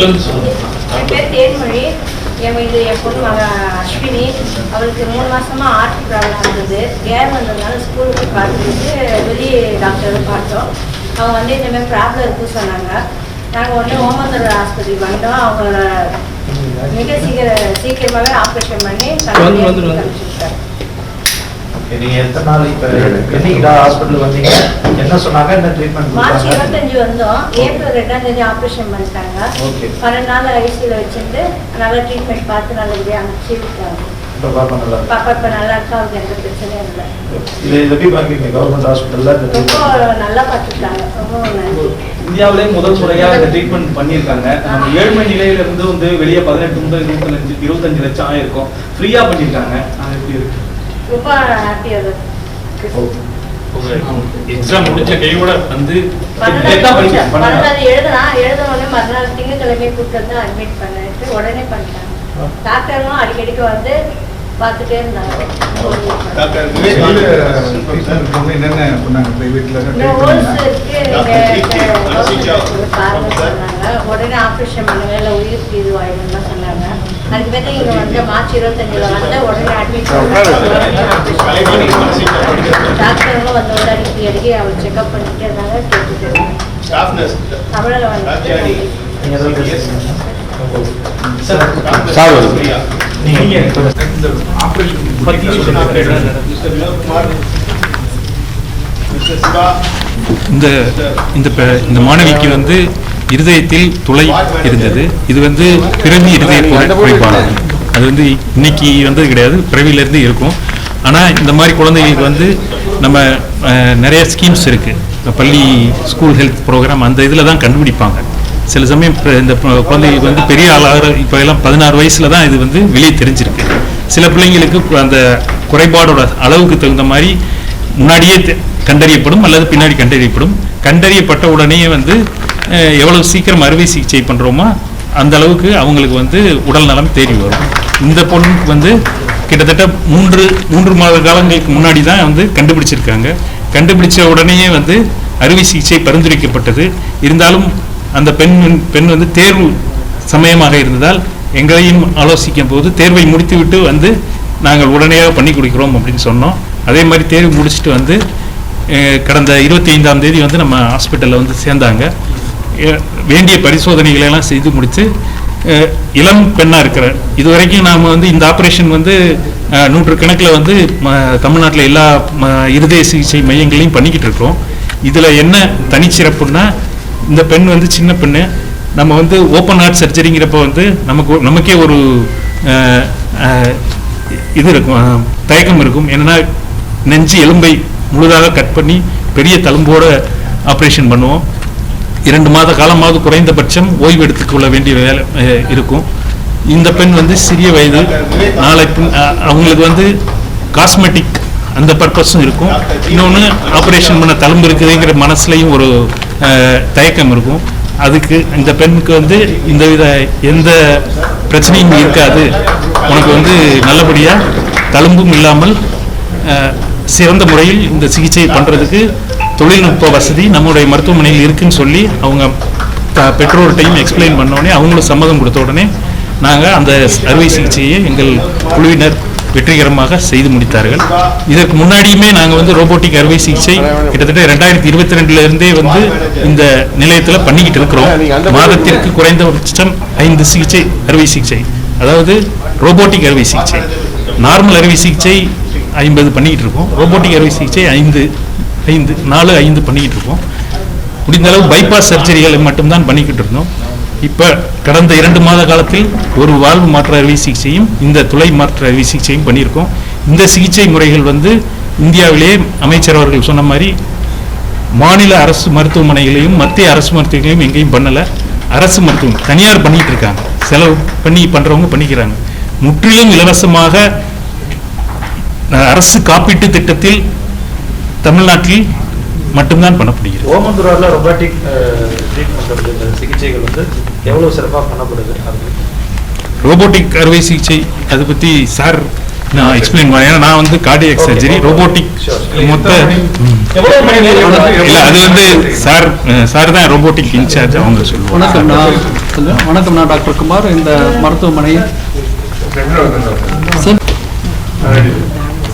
ஆஸ்பத்திரியில இருந்து சொல்லுங்க. என் பேர் தேன்மொழி. என் இது என் பொண்ணு மக அஸ்வினி. அவளுக்கு மூணு மாசமா ஆர்ட் ப்ராப்ளம் இருந்தது. ஏர் வந்ததுனால ஸ்கூலுக்கு பார்த்துட்டு வெளியே டாக்டர் பார்த்தோம். அவங்க வந்து இந்த மாதிரி ப்ராப்ளம் இருக்குன்னு சொன்னாங்க. நாங்கள் உடனே ஓமந்தூர் ஆஸ்பத்திரி வந்தோம். அவங்கள மிக சீக்கிர சீக்கிரமாகவே ஆப்ரேஷன் பண்ணி வந்து- வந்து- வந்து. அனுப்பிச்சுட்டாங்க. Okay, நீங்க எத்தனை நாள் இப்ப என்னைக்கு ஹாஸ்பிட்டல் வந்தீங்க? என்ன சொன்னாங்க? என்ன ட்ரீட்மெண்ட் மார்ச் இருபத்தஞ்சு வந்தோம். ஏப்ரல் ரெண்டாம் தேதி ஆப்ரேஷன் பண்ணிட்டாங்க. ஓகே. பன்னெண்டு நாள் ஐசியில் வச்சுட்டு நல்லா ட்ரீட்மெண்ட் பார்த்து நல்லபடியாக அனுப்பிச்சு விட்டாங்க. இப்ப பாப்பா நல்லா இருக்கு. பாப்பா இப்போ நல்லா இருக்கா? அவருக்கு எந்த பிரச்சனையும் இல்லை. இது இது எப்படி பாக்குறீங்க கவர்மெண்ட் ஹாஸ்பிட்டல்ல ரொம்ப? நல்லா பார்த்துட்டாங்க. ரொம்ப நன்றி இந்தியாவிலே முதல் முறையா இந்த ட்ரீட்மெண்ட் பண்ணியிருக்காங்க. நம்ம ஏழ்மை நிலையில இருந்து வந்து வெளியே பதினெட்டு முதல் இருபத்தஞ்சு இருபத்தஞ்சு லட்சம் ஆயிருக்கும். ஃப்ரீயா பண்ணியிருக்காங்க. அது எப்படி இருக்கு? ரொம்ப. எக்ஸாம் முடிச்ச கையோட வந்து எழுதுனா எழுத உடனே மறுநாள் திங்கக்கிழமை கூப்பிட்டு வந்து அட்மிட் பண்ணிட்டு உடனே பண்ணிட்டாங்க. டாக்டரும் அடிக்கடிக்கு வந்து பார்த்துட்டே இருந்தாங்க. என்னென்ன பண்ணாங்க? உடனே ஆப்ரேஷன் பண்ணுங்க இல்லை உயிர் இதுவாயிடும்லாம் சொன்னாங்க. அதுக்கு இங்கே வந்து மார்ச் இருபத்தஞ்சில் வந்து உடனே அட்மிட். டாக்டர்களும் வந்து உடனே அடிக்கடி அடிக்கடி அவர் செக்அப் பண்ணிட்டே இருந்தாங்க தமிழில். வந்து இந்த ஆபரேஷன் பத்தி சொல்லுங்க. மிஸ்டர் வினோத்குமார் மிஸ்டர் சிவா இந்த இந்த ப- இந்த மாணவிக்கு வந்து இருதயத்தில் துளை இருந்தது. இது வந்து பிறவி இருதய குறைபாடு அது வந்து இன்னைக்கு வந்தது கிடையாது பிறவியிலேருந்து இருக்கும். ஆனால் இந்த மாதிரி குழந்தைகளுக்கு வந்து நம்ம நிறைய ஸ்கீம்ஸ் இருக்குது பள்ளி ஸ்கூல் ஹெல்த் ப்ரோக்ராம் அந்த இதில் தான் கண்டுபிடிப்பாங்க. சில சமயம் இந்த குழந்தைகளுக்கு வந்து பெரிய ஆளாகிற இப்போ எல்லாம் பதினாறு வயசில் தான் இது வந்து வெளியே தெரிஞ்சிருக்கு. சில பிள்ளைங்களுக்கு அந்த குறைபாடோட அளவுக்கு தகுந்த மாதிரி முன்னாடியே கண்டறியப்படும் அல்லது பின்னாடி கண்டறியப்படும். கண்டறியப்பட்ட உடனே வந்து எவ்வளோ எவ்வளவு சீக்கிரம் அறுவை சிகிச்சை பண்ணுறோமோ அந்த அளவுக்கு அவங்களுக்கு வந்து உடல் நலம் தேடி வரும். இந்த பொண்ணுக்கு வந்து கிட்டத்தட்ட மூன்று மூன்று மாத காலங்களுக்கு முன்னாடி தான் வந்து கண்டுபிடிச்சிருக்காங்க. கண்டுபிடிச்ச உடனேயே வந்து அறுவை சிகிச்சை பரிந்துரைக்கப்பட்டது. இருந்தாலும் அந்த பெண் பெண் வந்து தேர்வு சமயமாக இருந்ததால் எங்களையும் ஆலோசிக்கும் போது தேர்வை முடித்துவிட்டு வந்து நாங்கள் உடனடியாக பண்ணி கொடுக்குறோம் அப்படின்னு சொன்னோம். அதே மாதிரி தேர்வு முடிச்சுட்டு வந்து கடந்த இருபத்தி ஐந்தாம் தேதி வந்து நம்ம ஹாஸ்பிட்டலில் வந்து சேர்ந்தாங்க. வேண்டிய பரிசோதனைகளை எல்லாம் செய்து முடித்து இளம் பெண்ணாக இருக்கிறார் இதுவரைக்கும் நாம் வந்து இந்த ஆப்ரேஷன் வந்து நூற்று நூற்றுக்கணக்கில் வந்து தமிழ்நாட்டில் எல்லா ம- இருதய சிகிச்சை மையங்களையும் பண்ணிக்கிட்டு இருக்கோம். இதில் என்ன தனிச்சிறப்புன்னா இந்த பெண் வந்து சின்ன பெண்ணு. நம்ம வந்து ஓப்பன் ஹார்ட் சர்ஜரிங்கிறப்ப வந்து நமக்கு நமக்கே ஒரு இது இருக்கும் தயக்கம் இருக்கும். என்னன்னா நெஞ்சு எலும்பை முழுதாக கட் பண்ணி பெரிய தழும்போடு ஆப்ரேஷன் பண்ணுவோம். இரண்டு மாத காலமாவது குறைந்தபட்சம் ஓய்வு எடுத்துக்கொள்ள வேண்டிய வேலை இருக்கும். இந்த பெண் வந்து சிறிய வயது. நாளைக்கு அவங்களுக்கு வந்து காஸ்மெட்டிக் அந்த பர்பஸும் இருக்கும். இன்னொன்று ஆப்ரேஷன் பண்ண தழும்பு இருக்குதுங்கிற மனசுலையும் ஒரு தயக்கம் இருக்கும். அதுக்கு இந்த பெண்ணுக்கு வந்து இந்த வித எந்த பிரச்சனையும் இருக்காது. உனக்கு வந்து நல்லபடியாக தழும்பும் இல்லாமல் சிறந்த முறையில் இந்த சிகிச்சை பண்ணுறதுக்கு தொழில்நுட்ப வசதி நம்முடைய மருத்துவமனையில் இருக்குன்னு சொல்லி அவங்க பெற்றோர்கிட்டையும் எக்ஸ்பிளைன் பண்ண உடனே அவங்களும் சம்மதம் கொடுத்த உடனே நாங்கள் அந்த அறுவை சிகிச்சையை எங்கள் குழுவினர் வெற்றிகரமாக செய்து முடித்தார்கள். இதற்கு முன்னாடியுமே நாங்கள் வந்து ரோபோட்டிக் அறுவை சிகிச்சை கிட்டத்தட்ட ரெண்டாயிரத்தி இருபத்தி ரெண்டுலேருந்தே வந்து இந்த நிலையத்தில் பண்ணிக்கிட்டு இருக்கிறோம். மாதத்திற்கு குறைந்தபட்சம் ஐந்து சிகிச்சை அறுவை சிகிச்சை அதாவது ரோபோட்டிக் அறுவை சிகிச்சை. நார்மல் அறுவை சிகிச்சை ஐம்பது பண்ணிக்கிட்டு இருக்கோம். ரோபோட்டிக் அறுவை சிகிச்சை ஐந்து. ஐந்து நாலு ஐந்து பண்ணிக்கிட்டு இருக்கோம் முடிந்த அளவு பைபாஸ் சர்ஜரிகளை மட்டும்தான் பண்ணிக்கிட்டு இருந்தோம். இப்போ கடந்த இரண்டு மாத காலத்தில் ஒரு வாழ்வு மாற்று அறுவை சிகிச்சையும் இந்த துளை மாற்று அறுவை சிகிச்சையும் பண்ணியிருக்கோம். இந்த சிகிச்சை முறைகள் வந்து இந்தியாவிலேயே அமைச்சர் அவர்கள் சொன்ன மாதிரி மாநில அரசு மருத்துவமனைகளையும் மத்திய அரசு மருத்துவமனைகளையும் எங்கேயும் பண்ணலை. அரசு மருத்துவம் தனியார் பண்ணிகிட்டு இருக்காங்க. செலவு பண்ணி பண்ணுறவங்க பண்ணிக்கிறாங்க. முற்றிலும் இலவசமாக அரசு காப்பீட்டு திட்டத்தில் தமிழ்நாட்டில் மட்டும்தான் பண்ணப்படுகிறது. ஓமந்துரால ரொபாட்டிக் ட்ரீட்மெண்ட் சிகிச்சைகள் வந்து எவ்வளவு சிறப்பாக பண்ணப்படுது? ரோபோட்டிக் அறுவை சிகிச்சை அதை பற்றி சார் நான் எக்ஸ்பிளைன் பண்ணேன் ஏன்னா நான் வந்து கார்டியக் சர்ஜரி ரோபோட்டிக் மொத்த இல்ல அது வந்து சார் சார் தான் ரோபோட்டிக் இன்சார்ஜ் அவங்க சொல்லுவாங்க. வணக்கம் நான். வணக்கம் நான் டாக்டர் குமார். இந்த மருத்துவமனையில் சார்,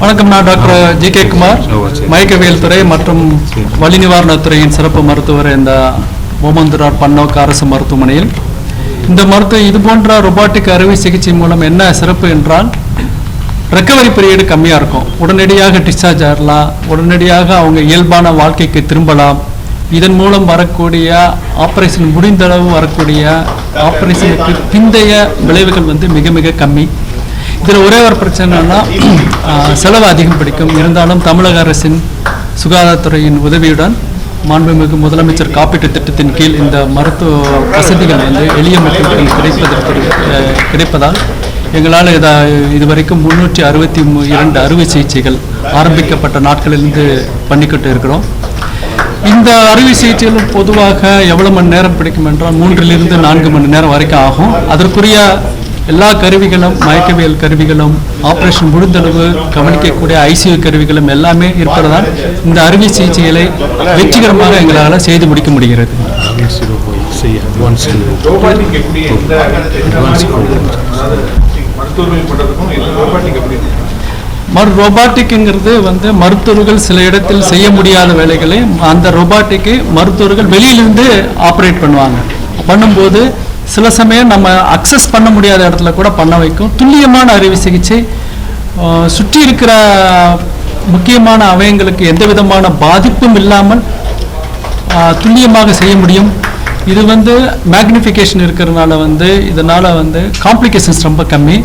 வணக்கம் நான் டாக்டர் ஜி கே குமார். மயக்கவியல் துறை மற்றும் வலி நிவாரணத் துறையின் சிறப்பு மருத்துவர் இந்த ஓமந்துரார் பன்னோக்கு அரசு மருத்துவமனையில். இந்த மருத்துவ இது போன்ற ரொபாட்டிக் அறுவை சிகிச்சை மூலம் என்ன சிறப்பு என்றால் ரெக்கவரி பீரியடு கம்மியாக இருக்கும். உடனடியாக டிஸ்சார்ஜ் ஆகலாம் உடனடியாக அவங்க இயல்பான வாழ்க்கைக்கு திரும்பலாம். இதன் மூலம் வரக்கூடிய ஆப்ரேஷன் முடிந்தளவு வரக்கூடிய ஆப்ரேஷனுக்கு பிந்தைய விளைவுகள் வந்து மிக மிக கம்மி. இதில் ஒரே ஒரு பிரச்சனைனா செலவு அதிகம் பிடிக்கும். இருந்தாலும் தமிழக அரசின் சுகாதாரத்துறையின் உதவியுடன் மாண்புமிகு முதலமைச்சர் காப்பீட்டு திட்டத்தின் கீழ் இந்த மருத்துவ வசதிகள் வந்து எளிய மக்களுக்கு கிடைப்பதற்கு கிடைப்பதால் எங்களால் இதை இதுவரைக்கும் முன்னூற்றி அறுபத்தி இரண்டு அறுவை சிகிச்சைகள் ஆரம்பிக்கப்பட்ட நாட்களிலிருந்து பண்ணிக்கிட்டு இருக்கிறோம். இந்த அறுவை சிகிச்சைகள் பொதுவாக எவ்வளவு மணி நேரம் பிடிக்கும் என்றால் மூன்றிலிருந்து நான்கு மணி நேரம் வரைக்கும் ஆகும். அதற்குரிய எல்லா கருவிகளும் மயக்கவியல் கருவிகளும் ஆப்ரேஷன் முடிந்தளவு கவனிக்கக்கூடிய ஐசியூ கருவிகளும் எல்லாமே இருப்பதால் இந்த அறுவை சிகிச்சைகளை வெற்றிகரமாக எங்களால் செய்து முடிக்க முடிகிறது. மறு ரோபாட்டிக்ங்கிறது வந்து மருத்துவர்கள் சில இடத்தில் செய்ய முடியாத வேலைகளை அந்த ரோபாட்டிக்கு மருத்துவர்கள் வெளியிலிருந்து ஆப்ரேட் பண்ணுவாங்க. பண்ணும்போது சில சமயம் நம்ம அக்சஸ் பண்ண முடியாத இடத்துல கூட பண்ண வைக்கும். துல்லியமான அறுவை சிகிச்சை சுற்றி இருக்கிற முக்கியமான அவயங்களுக்கு எந்த விதமான பாதிப்பும் இல்லாமல் துல்லியமாக செய்ய முடியும். இது வந்து மேக்னிஃபிகேஷன் இருக்கிறதுனால வந்து இதனால் வந்து காம்ப்ளிகேஷன்ஸ் ரொம்ப கம்மி.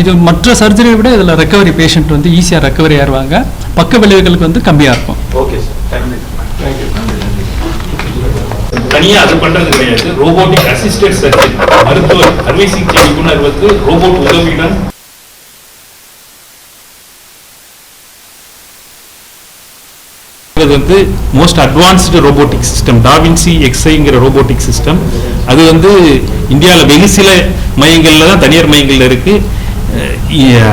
இது மற்ற சர்ஜரியை விட இதில் ரெக்கவரி பேஷண்ட் வந்து ஈஸியாக ரெக்கவரி ஆயிடுவாங்க பக்க விளைவுகளுக்கு வந்து கம்மியாக இருக்கும். ஓகே சார் தேங்க்யூ தனியா அது பண்றது கிடையாது. ரோபோட்டிக் அசிஸ்டட் சர்ஜரி மருத்துவர் அறுவை சிகிச்சை நிபுணர் வந்து ரோபோட் உதவியுடன் வந்து most advanced robotic system da Vinci எக்ஸ்ஐங்கிற robotic system அது வந்து இந்தியாவில் வெகு சில மையங்களில் தான் தனியார் மையங்களில் இருக்கு.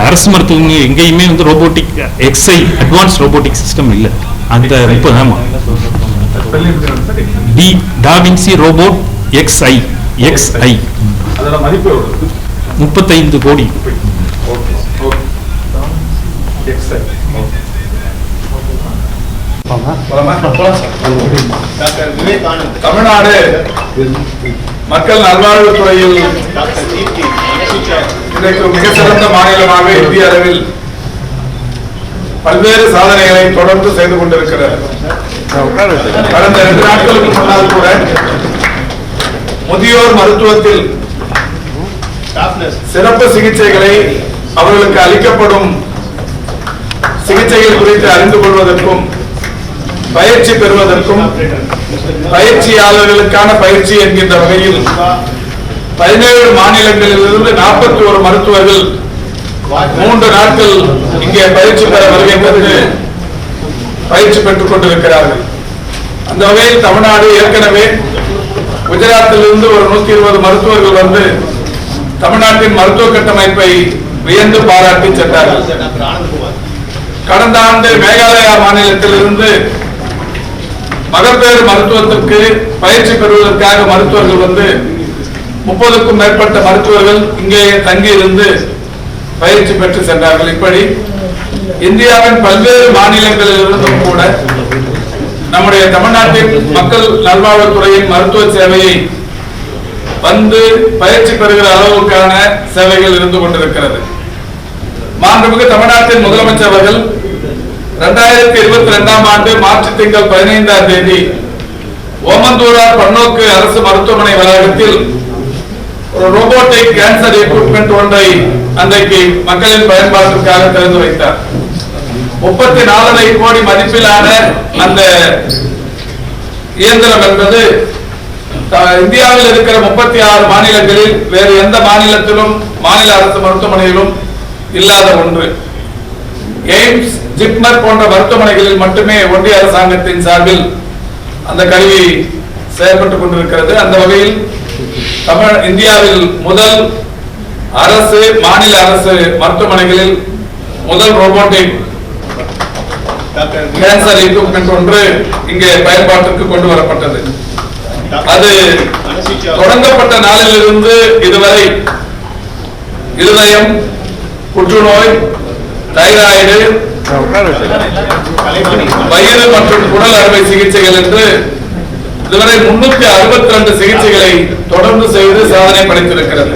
அரசு மருத்துவமனை எங்கேயுமே வந்து robotic XI advance robotic system இல்லை. அந்த முப்பது ஆமாம் D da Vinci robot XI XI அதோட மதிப்பு முப்பத்தைந்து கோடி. தமிழ்நாடு மக்கள் தீப்தி டீச்சர் இன்றைக்கு மிக சிறந்த மாநிலமாக இந்திய அளவில் பல்வேறு சாதனைகளை தொடர்ந்து செய்து கொண்டிருக்கிறது. கடந்த ரெண்டு நாட்களுக்கு முன்னால் கூட முதியோர் மருத்துவத்தில் சிறப்பு சிகிச்சைகளை அவர்களுக்கு அளிக்கப்படும் சிகிச்சைகள் குறித்து அறிந்து கொள்வதற்கும் பயிற்சி பெறுவதற்கும் பயிற்சியாளர்களுக்கான பயிற்சி என்கின்ற வகையில் பதினேழு மாநிலங்களிலிருந்து நாற்பத்தி ஒரு மருத்துவர்கள் மூன்று நாட்கள் இங்கே பயிற்சி பெற வருகின்றது பயிற்சி பெற்றுக் கொண்டிருக்கிறார்கள். அந்த வகையில் தமிழ்நாடு ஏற்கனவே குஜராத்திலிருந்து ஒரு நூத்தி இருபது மருத்துவர்கள் வந்து தமிழ்நாட்டின் மருத்துவ கட்டமைப்பை வியந்து பாராட்டி சென்றார்கள். கடந்த ஆண்டு மேகாலயா மாநிலத்திலிருந்து மகப்பேறு மருத்துவத்திற்கு பயிற்சி பெறுவதற்காக மருத்துவர்கள் வந்து முப்பதுக்கும் மேற்பட்ட மருத்துவர்கள் இங்கே தங்கியிருந்து பயிற்சி பெற்று சென்றார்கள். இப்படி இந்தியாவின் பல்வேறு மாநிலங்களிலிருந்தும் கூட நம்முடைய தமிழ்நாட்டின் மக்கள் நல்வாழ்வுத்துறையின் மருத்துவ சேவையை வந்து பயிற்சி பெறுகிற அளவுக்கான சேவைகள் இருந்து கொண்டிருக்கிறது. மாண்புமிகு தமிழ்நாட்டின் முதலமைச்சர் அவர்கள் இரண்டாயிரத்தி இருபத்தி ரெண்டாம் ஆண்டு மார்ச் திங்கள் பதினைந்தாம் தேதி ஓமந்தூரார் பன்னோக்கு அரசு மருத்துவமனை வளாகத்தில் ரோபோட்டிக் கேன்சர் எக்யூப்மெண்ட் ஒன்றை அன்றைக்கு மக்களின் பயன்பாட்டிற்காக திறந்து வைத்தார். முப்பத்தி நாலரை கோடி மதிப்பிலான அந்த இயந்திரம் என்பது த- இந்தியாவில் இருக்கிற முப்பத்தி ஆறு மாநிலங்களில் வேறு எந்த மாநிலத்திலும் மாநில அரசு மருத்துவமனையிலும் இல்லாத ஒன்று. எய்ம்ஸ் ஜிப்மர் போன்ற மருத்துவமனைகளில் மட்டுமே ஒன்றிய அரசாங்கத்தின் சார்பில் அந்த கருவி செயல்பட்டுக் கொண்டிருக்கிறது. அந்த வகையில் தமிழ் இந்தியாவில் முதல் அரசு மாநில அரசு மருத்துவமனைகளில் முதல் ரோபோட்டிக் கேன்சர் எக்யூப்மெண்ட் ஒன்று இங்கே பயன்பாட்டிற்கு கொண்டு வரப்பட்டது. அது தொடங்கப்பட்ட நாளிலிருந்து இதுவரை இருதயம் புற்றுநோய் தைராய்டு வயிறு மற்றும் குடல் அறுவை சிகிச்சைகள் என்று இதுவரை முன்னூத்தி அறுபத்தி ரெண்டு சிகிச்சைகளை தொடர்ந்து செய்து சாதனை படைத்திருக்கிறது.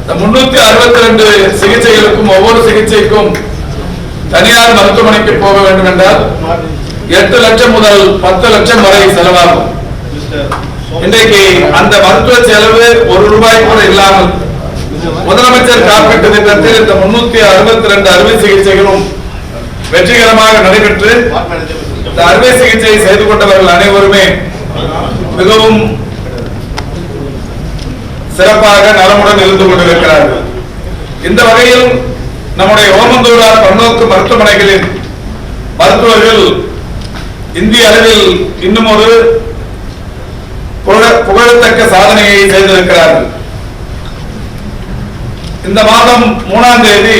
இந்த முன்னூத்தி அறுபத்தி ரெண்டு சிகிச்சைகளுக்கும் ஒவ்வொரு சிகிச்சைக்கும் தனியார் மருத்துவமனைக்கு போக வேண்டும் என்றால் எட்டு லட்சம் முதல் பத்து லட்சம் வரை செலவாகும். இன்றைக்கு அந்த மருத்துவ செலவு ஒரு ரூபாய் கூட இல்லாமல் முதலமைச்சர் காப்பீட்டு திட்டத்தில் இந்த முன்னூத்தி அறுபத்தி ரெண்டு அறுவை சிகிச்சைகளும் வெற்றிகரமாக நடைபெற்று இந்த அறுவை சிகிச்சை செய்து கொண்டவர்கள் அனைவருமே மிகவும் சிறப்பாக நலமுடன் இருந்து கொண்டிருக்கிறார்கள். இந்த வகையில் நம்முடைய ஓமந்தூரார் பன்னோக்கு மருத்துவமனைகளின் மருத்துவர்கள் இந்திய அளவில் இன்னும் ஒரு புகழத்தக்க சாதனையை செய்திருக்கிறார்கள். இந்த மாதம் மூணாம் தேதி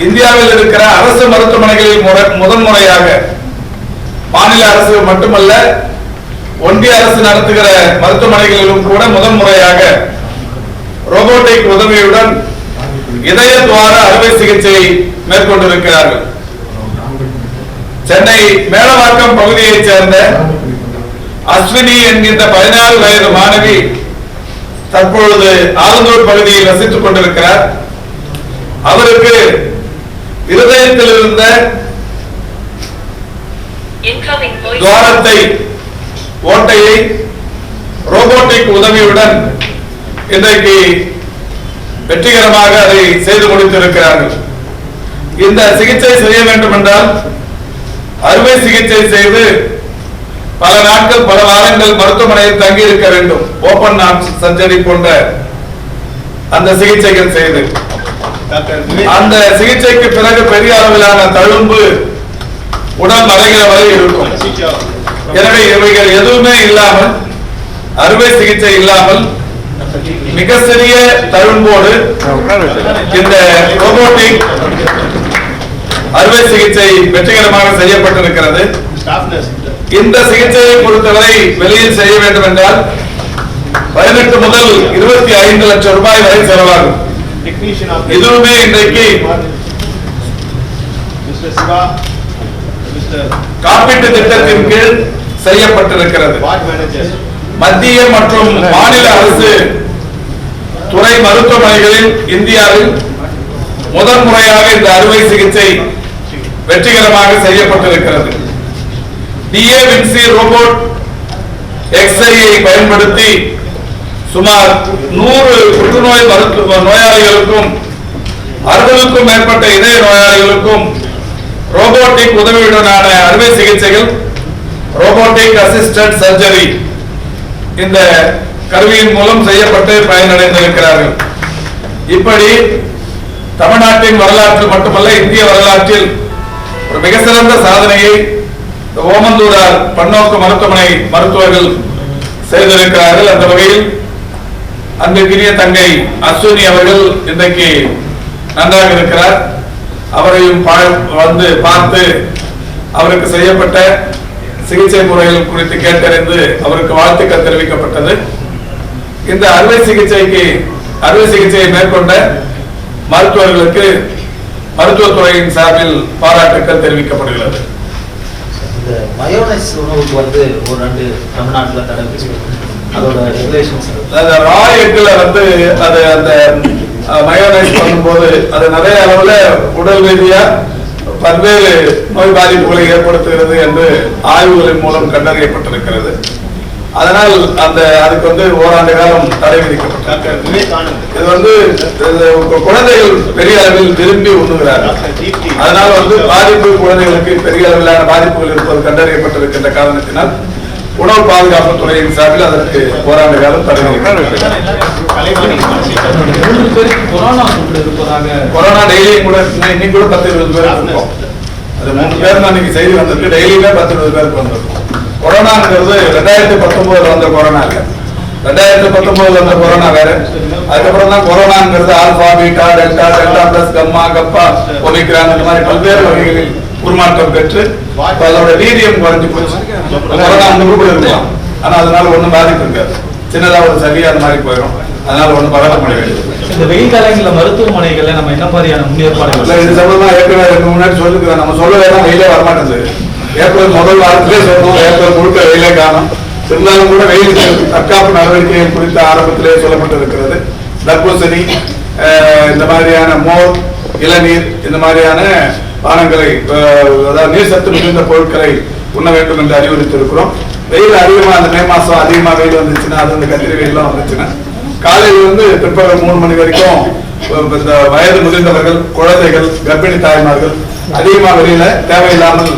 இந்தியாவில் இருக்கிற அரசு மருத்துவமனைகளில் முதன்முறையாக மாநில அரசு மட்டுமல்ல ஒன்றிய அரசு நடத்துகிற மருத்துவமனைகளிலும் கூட முதன்முறையாக ரோபோட்டிக் உதவியுடன் இதய துவார அறுவை சிகிச்சை மேற்கொண்டிருக்கிறார்கள். சென்னை மேலவாக்கம் பகுதியைச் சேர்ந்த அஸ்வினி என்கின்ற பதினாறு வயது மாணவி தற்பொழுது ஆலந்தூர் பகுதியில் வசித்துக் கொண்டிருக்கிறார். அவருக்கு இருதயத்தில் இருந்த. துவாரத்தை ஓட்டையை ரோபோட்டிக் உதவியுடன் இன்றைக்கு வெற்றிகரமாக அதை செய்து முடித்திருக்கிறார்கள் இந்த சிகிச்சை செய்ய வேண்டும் என்றால் அறுவை சிகிச்சை செய்து பல நாட்கள் பல வாரங்கள் மருத்துவமனையில் தங்கி இருக்க வேண்டும் ஓபன் ஹார்ட் சர்ஜரி போன்ற அந்த சிகிச்சைகள் செய்து அந்த சிகிச்சைக்கு பிறகு பெரிய அளவிலான தழும்பு உடல் மறைகிற வரை இருக்கும். எனவே இவைகள் எதுவுமே இல்லாமல் அறுவை சிகிச்சை இல்லாமல் மிக சிறிய தழும்போடு இந்த ரோபோட்டிக் அறுவை சிகிச்சை வெற்றிகரமாக செய்யப்பட்டிருக்கிறது. இந்த சிகிச்சையை பொறுத்தவரை வெளியில் செய்ய வேண்டும் என்றால் பதினெட்டு முதல் இருபத்தி ஐந்து லட்சம் ரூபாய் வரை செலவாகும். இதுவுமே இன்றைக்கு காப்பீட்டு திட்டத்தின் கீழ் செய்யப்பட்டிருக்கிறது. மத்திய மற்றும் மாநில அரசு துறை மருத்துவமனைகளில் இந்தியாவில் முதல் முறையாக இந்த அறுவை சிகிச்சை வெற்றிகரமாக செய்யப்பட்டிருக்கிறது. டிஏ வின்சி ரோபோட் எக்ஸ்ஐயை பயன்படுத்தி சுமார் நூறு புற்றுநோய் மருத்துவ நோயாளிகளுக்கும் அறுபதுக்கும் மேற்பட்ட இதய நோயாளிகளுக்கும் ரோபோட்டிக் உதவியுடனான அறுவை சிகிச்சைகள் ரோபோட்டிக் அசிஸ்டன்ட் சர்ஜரி இந்த கருவியின் மூலம் செய்யப்பட்டு பயனடைந்திருக்கிறார்கள். இப்படி தமிழ்நாட்டின் வரலாற்றில் மட்டுமல்ல இந்திய வரலாற்றில் ஒரு மிக சிறந்த சாதனையை ஓமந்தூரார் பன்னோக்கு மருத்துவமனை மருத்துவர்கள் செய்திருக்கிறார்கள். அந்த வகையில் அன்பிற்கினிய தங்கை அஸ்வினி அவர்கள் இன்றைக்கு நன்றாக இருக்கிறார். அவரையும் வந்து பார்த்து அவருக்கு செய்யப்பட்ட சிகிச்சை முறைகள் குறித்து கேட்டறிந்து அவருக்கு வாழ்த்துக்கள் தெரிவிக்கப்பட்டது. இந்த அறுவை சிகிச்சைக்கு அறுவை சிகிச்சையை மேற்கொண்ட மருத்துவர்களுக்கு மருத்துவத்துறையின் சார்பில் பாராட்டுக்கள் தெரிவிக்கப்படுகிறது. இந்த மயோனைஸ் உணவுக்கு வந்து ஒரு ரெண்டு தமிழ்நாட்டில் தடை அதோட ரெகுலேஷன்ஸ் அந்த ரா எக்குல வந்து அது அந்த மயோனைஸ் பண்ணும்போது அது நிறைய அளவுல உடல் ரீதியா பல்வேறு நோய் பாதிப்புகளை ஏற்படுத்துகிறது என்று ஆய்வுகளின் மூலம் கண்டறியப்பட்டிருக்கிறது. அதனால் அந்த அதுக்கு வந்து ஓராண்டு காலம் தடை ஆனந்த். இது வந்து குழந்தைகள் பெரிய அளவில் விரும்பி உண்ணுகிறார்கள். அதனால் வந்து பாதிப்பு குழந்தைகளுக்கு பெரிய அளவிலான பாதிப்புகள் இருப்பது கண்டறியப்பட்டிருக்கின்ற காரணத்தினால் உணவு பாதுகாப்பு துறையின் சார்பில் அதற்கு ஓராண்டு காலம் தடை கொரோனா டெய்லியும் கூட இன்னைக்கு கூட பத்து இருபது பேர் இருக்கும் அது மூணு பேர் தான் இன்னைக்கு செய்தி வந்திருக்கு. டெய்லியுமே பத்து இருபது பேருக்கு வந்திருக்கும். கொரோனாங்கிறது ரெண்டாயிரத்தி பத்தொன்பதுல வந்த கொரோனா இல்ல. ரெண்டாயிரத்தி பத்தொன்பதுல வந்த கொரோனா வேற. அதுக்கப்புறம் தான் கொரோனாங்கிறது alpha beta delta delta plus gamma kappa omicron இந்த மாதிரி பல்வேறு வகைகளில் உருமாற்றம் பெற்று அதோட வீரியம் குறைஞ்சு போச்சு. முன்பு கூட இருக்கலாம். ஆனா அதனால ஒண்ணும் பாதிப்பு இருக்காது. சின்னதா ஒரு சளி அந்த மாதிரி போயிடும் அதனால ஒண்ணும் பரவாயில்ல முடியாது இந்த வெயில் காலங்களில் மருத்துவமனைகள்ல நம்ம என்ன மாதிரியான முன்னேற்பாடுகள் இது சம்பந்தமா ஏற்கனவே மூணு முன்னாடி சொல்லிருக்கிறேன் நம்ம சொல்ல வேணாம் வெயிலே வரமாட்டேங்குது. ஏப்ரல் முதல் வாரத்திலே சொன்னோம். ஏப்ரல் முழுக்க வெயிலே காணும். இருந்தாலும் கூட வெயில் தற்காப்பு நடவடிக்கைகள் குறித்து ஆரம்பத்திலே சொல்லப்பட்டிருக்கிறது. தர்பூசணி இந்த மாதிரியான மோர் இளநீர் இந்த மாதிரியான பானங்களை அதாவது நீர் சத்து மிகுந்த பொருட்களை உண்ண வேண்டும் என்று அறிவுறுத்திருக்கிறோம் வெயில் அதிகமாக அந்த மே மாதம் அதிகமாக வெயில் வந்துச்சுன்னா அது வந்து கத்திரி வெயிலாம் வந்துச்சுன்னா காலையில் வந்து பிற்பகல் மூணு மணி வரைக்கும் இந்த வயது முதிர்ந்தவர்கள் குழந்தைகள் கர்ப்பிணி தாய்மார்கள் அதிகமாக வெளியில தேவையில்லாமல்